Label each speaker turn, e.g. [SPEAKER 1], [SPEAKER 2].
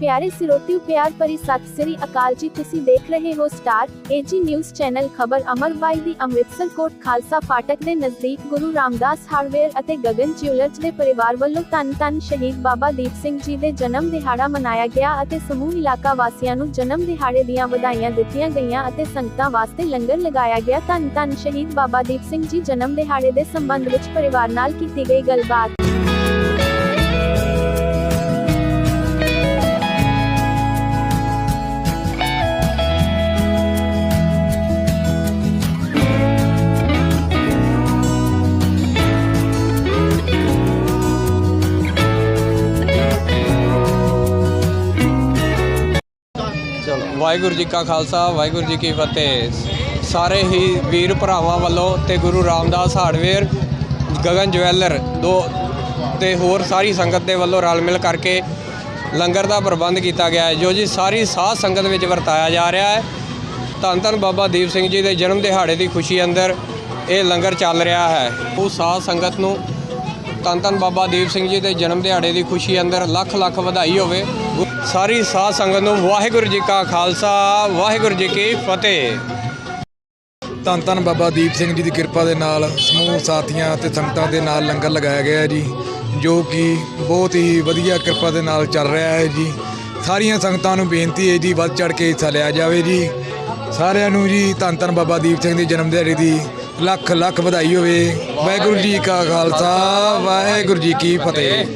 [SPEAKER 1] ਪਿਆਰੇ ਸਿਰੋਤਿਓ, ਪਿਆਰ ਭਰੀ ਸਤਿ ਸ੍ਰੀ ਅਕਾਲ ਜੀ। ਤੁਸੀਂ ਦੇਖ ਰਹੇ ਹੋ ਸਟਾਰ ਏਜੀ ਨਿਊਜ਼ ਚੈਨਲ ਖਬਰ ਅਮਰਬਾਈ ਦੀ ਅੰਮ੍ਰਿਤਸਰ ਕੋਟ ਖਾਲਸਾ ਫਾਟਕ ਦੇ ਨਜ਼ਦੀਕ ਗੁਰੂ ਰਾਮਦਾਸ ਹਾਰਡਵੇਅਰ ਅਤੇ ਗਗਨ ਜਿਊਲਰਜ਼ ਦੇ ਪਰਿਵਾਰ ਵੱਲੋਂ ਧੰਨ ਧੰਨ ਸ਼ਹੀਦ ਬਾਬਾ ਦੀਪ ਸਿੰਘ ਜੀ ਦੇ ਜਨਮ ਦਿਹਾੜਾ ਮਨਾਇਆ ਗਿਆ ਅਤੇ ਸਮੂਹ ਇਲਾਕਾ ਵਾਸੀਆਂ ਨੂੰ ਜਨਮ ਦਿਹਾੜੇ ਦੀਆਂ ਵਧਾਈਆਂ ਦਿੱਤੀਆਂ ਗਈਆਂ ਅਤੇ ਸੰਗਤਾਂ ਵਾਸਤੇ ਲੰਗਰ ਲਗਾਇਆ ਗਿਆ। ਧੰਨ ਧੰਨ ਸ਼ਹੀਦ ਬਾਬਾ ਦੀਪ ਸਿੰਘ ਜੀ ਜਨਮ ਦਿਹਾੜੇ ਦੇ ਸੰਬੰਧ ਵਿੱਚ ਪਰਿਵਾਰ ਨਾਲ ਕੀਤੀ ਗਈ ਗੱਲਬਾਤ।
[SPEAKER 2] ਵਾਹਿਗੁਰੂ ਜੀ ਕਾ ਖਾਲਸਾ, ਵਾਹਿਗੁਰੂ ਜੀ ਕੀ ਫਤਿਹ। ਸਾਰੇ ਹੀ ਵੀਰ ਭਰਾਵਾਂ ਵੱਲੋਂ ਤੇ ਗੁਰੂ ਰਾਮਦਾਸ ਹਾਰਡਵੇਅਰ, ਗਗਨ ਜਵੈਲਰ ਦੋ ਤੇ ਹੋਰ ਸਾਰੀ ਸੰਗਤ ਦੇ ਵੱਲੋਂ ਰਲ ਮਿਲ ਕਰਕੇ ਲੰਗਰ ਦਾ ਪ੍ਰਬੰਧ ਕੀਤਾ ਗਿਆ ਹੈ। ਜੋ ਜੀ ਸਾਰੀ ਸਾਧ ਸੰਗਤ ਵਿੱਚ ਵਰਤਾਇਆ ਜਾ ਰਿਹਾ ਹੈ। ਧੰਨ ਧੰਨ ਬਾਬਾ ਦੀਪ ਸਿੰਘ ਜੀ ਦੇ ਜਨਮ ਦਿਹਾੜੇ ਦੀ ਖੁਸ਼ੀ ਅੰਦਰ ਇਹ ਲੰਗਰ ਚੱਲ ਰਿਹਾ ਹੈ। ਉਹ ਸਾਧ ਸੰਗਤ ਨੂੰ ਧੰਨ ਧੰਨ ਬਾਬਾ ਦੀਪ ਸਿੰਘ ਜੀ ਦੇ ਜਨਮ ਦਿਹਾੜੇ ਦੀ ਖੁਸ਼ੀ ਅੰਦਰ ਲੱਖ ਲੱਖ ਵਧਾਈ ਹੋਵੇ। ਸਾਰੀ ਸਾਧ ਸੰਗਤ ਨੂੰ ਵਾਹਿਗੁਰੂ ਜੀ ਕਾ ਖਾਲਸਾ, ਵਾਹਿਗੁਰੂ ਜੀ ਕੀ ਫਤਿਹ।
[SPEAKER 3] ਧੰਨ ਧੰਨ ਬਾਬਾ ਦੀਪ ਸਿੰਘ ਜੀ ਦੀ ਕਿਰਪਾ ਦੇ ਨਾਲ ਸਮੂਹ ਸਾਥੀਆਂ ਤੇ ਸੰਗਤਾਂ ਦੇ ਨਾਲ ਲੰਗਰ ਲਗਾਇਆ ਗਿਆ ਹੈ ਜੀ, ਜੋ ਕਿ ਬਹੁਤ ਹੀ ਵਧੀਆ ਕਿਰਪਾ ਦੇ ਨਾਲ ਚੱਲ ਰਿਹਾ ਹੈ ਜੀ। ਸਾਰੀਆਂ ਸੰਗਤਾਂ ਨੂੰ ਬੇਨਤੀ ਹੈ ਜੀ, ਵੱਧ ਚੜ ਕੇ ਹਿੱਸਾ ਲਿਆ ਜਾਵੇ ਜੀ। ਸਾਰਿਆਂ ਨੂੰ ਜੀ ਧੰਨ ਧੰਨ ਬਾਬਾ ਦੀਪ ਸਿੰਘ ਦੀ ਜਨਮ ਦਿਹਾੜੀ ਦੀ ਲੱਖ ਲੱਖ ਵਧਾਈ ਹੋਵੇ। ਵਾਹਿਗੁਰੂ ਜੀ ਕਾ ਖਾਲਸਾ ਵਾਹਿਗੁਰੂ ਜੀ ਕੀ ਫਤਿਹ।